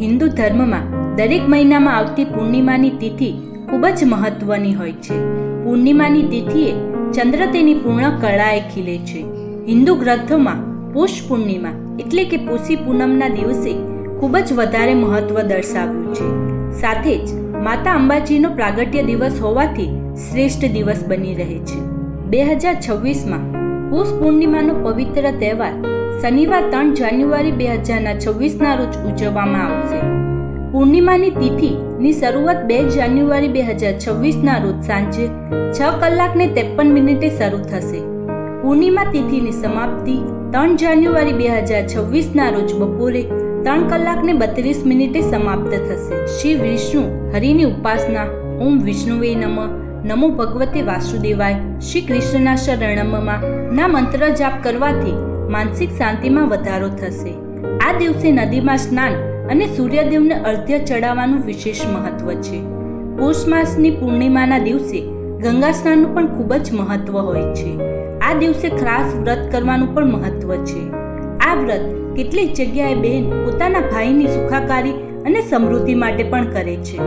હિન્દુ ધર્મમાં દરેક મહિનામાં આવતી પૂર્ણિમાની તિથિ ખૂબ જ મહત્વની હોય છે. પૂર્ણિમાની તિથિએ ચંદ્ર તેની પૂર્ણ કળાએ ખીલે છે. હિન્દુ ગ્રંથોમાં પુષ પૂર્ણિમા એટલે કે પૂસી પૂનમના દિવસે ખૂબ જ વધારે મહત્વ દર્શાવ્યું છે. સાથે જ માતા અંબાજીનો પ્રાગટ્ય દિવસ હોવાથી શ્રેષ્ઠ દિવસ બની રહે છે. બે હજાર છવ્વીસમાં પુષ પૂર્ણિમાનો પવિત્ર તહેવાર શનિવાર ત્રણ જાન્યુઆરી બે હજારના છવ્વીસના રોજ ઉજવવામાં આવશે. પૂર્ણિમાની તિથિની શરૂઆત બે જાન્યુઆરી બે હજાર છવ્વીસના રોજ સાંજે છ કલાકને ત્રેપન મિનિટે શરૂ થશે. પૂર્ણિમા તિથિની સમાપ્તિ ત્રણ જાન્યુઆરી બે હજાર છવ્વીસના રોજ બપોરે ત્રણ કલાકને બત્રીસ મિનિટે સમાપ્ત થશે. શ્રી વિષ્ણુ હરિની ઉપાસના ઓમ વિષ્ણુવે નમઃ. નમો ભગવતે વાસુદેવાય. શ્રી કૃષ્ણના શરણમમાં ના મંત્ર જાપ કરવાથી માનસિક શાંતિમાં વધારો થશે. આ દિવસે નદીમાં સ્નાન અને સૂર્યદેવને અર્ધ્ય ચડાવવાનું વિશેષ મહત્વ છે. પોષ માસની પૂર્ણિમાના દિવસે ગંગા સ્નાનનું પણ ખૂબ જ મહત્વ હોય છે. આ દિવસે ખાસ વ્રત કરવાનું પણ મહત્વ છે. આ વ્રત કેટલીક જગ્યાએ બહેન પોતાના ભાઈની સુખાકારી અને સમૃદ્ધિ માટે પણ કરે છે.